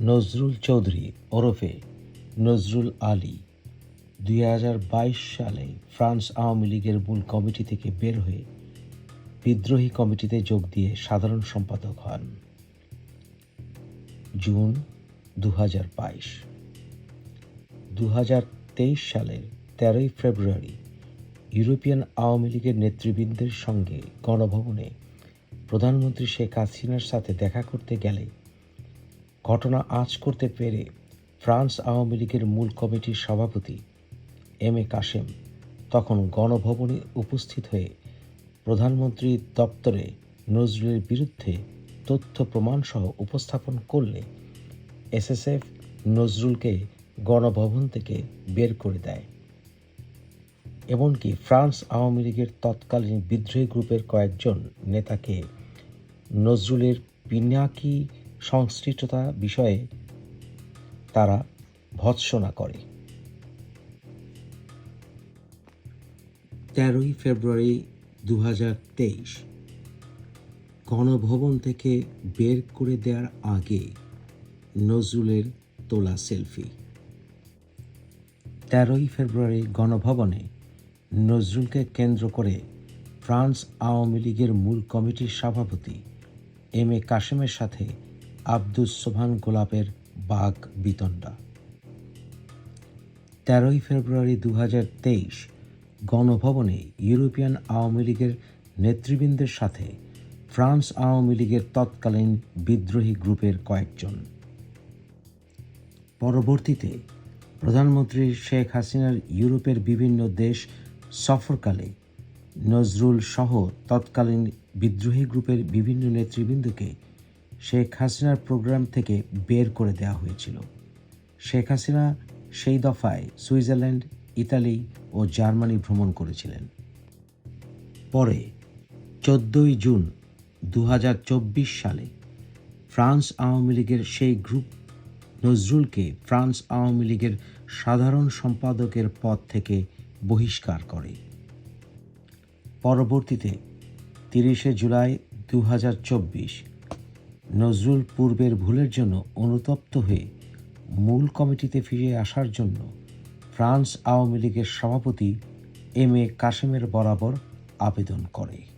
নজরুল চৌধুরী ওরফে নজরুল আলী। দুই হাজার বাইশ সালে ফ্রান্স আওয়ামী লীগের মূল কমিটি থেকে বের হয়ে বিদ্রোহী কমিটিতে যোগ দিয়ে সাধারণ সম্পাদক হন। জুন দু হাজার বাইশ। দু হাজার তেইশ সালের তেরোই ফেব্রুয়ারি ইউরোপিয়ান আওয়ামী লীগের নেতৃবৃন্দের সঙ্গে গণভবনে প্রধানমন্ত্রী শেখ হাসিনার সাথে দেখা করতে গেলে ঘটনা আঁচ করতে পেরে ফ্রান্স আওয়ামী লীগের মূল কমিটির সভাপতি এম এ কাশেম তখন গণভবনে উপস্থিত হয়ে প্রধানমন্ত্রীর দপ্তরে নজরুলের বিরুদ্ধে তথ্য প্রমাণসহ উপস্থাপন করলে এসএসএফ নজরুলকে গণভবন থেকে বের করে দেয়। এমনকি ফ্রান্স আওয়ামী লীগের তৎকালীন বিদ্রোহী গ্রুপের কয়েকজন নেতাকে নজরুলের পিনাকি সংশ্লিষ্টতা বিষয়ে তারা ভৎসনা করে। তেরোই ফেব্রুয়ারি দু হাজার তেইশ, গণভবন থেকে বের করে দেওয়ার আগে নজরুলের তোলা সেলফি। তেরোই ফেব্রুয়ারি গণভবনে নজরুলকে কেন্দ্র করে ফ্রান্স আওয়ামী লীগের মূল কমিটির সভাপতি এম এ কাশেমের সাথে আব্দুস সোভান গোলাপের বাঘ বিতণ্ডা। তেরোই ফেব্রুয়ারি দু তেইশ গণভবনে ইউরোপিয়ান আওয়ামী লীগের নেতৃবৃন্দের সাথে ফ্রান্স আওয়ামী লীগের তৎকালীন বিদ্রোহী গ্রুপের কয়েকজন। পরবর্তীতে প্রধানমন্ত্রী শেখ হাসিনার ইউরোপের বিভিন্ন দেশ সফরকালে নজরুল সহ তৎকালীন বিদ্রোহী গ্রুপের বিভিন্ন নেতৃবৃন্দকে শেখ হাসিনার প্রোগ্রাম থেকে বের করে দেওয়া হয়েছিল। শেখ হাসিনা সেই দফায় সুইজারল্যান্ড, ইতালি ও জার্মানি ভ্রমণ করেছিলেন। পরে চোদ্দই জুন দু হাজার চব্বিশ সালে ফ্রান্স আওয়ামী লীগের সেই গ্রুপ নজরুলকে ফ্রান্স আওয়ামী লীগের সাধারণ সম্পাদকের পদ থেকে বহিষ্কার করে। পরবর্তীতে তিরিশে জুলাই দু হাজার চব্বিশ নজরুল পূর্বের ভুলের জন্য অনুতপ্ত হয়ে মূল কমিটিতে ফিরে আসার জন্য ফ্রান্স আওয়ামী লীগের সভাপতি এম এ কাশেমের বরাবর আবেদন করে।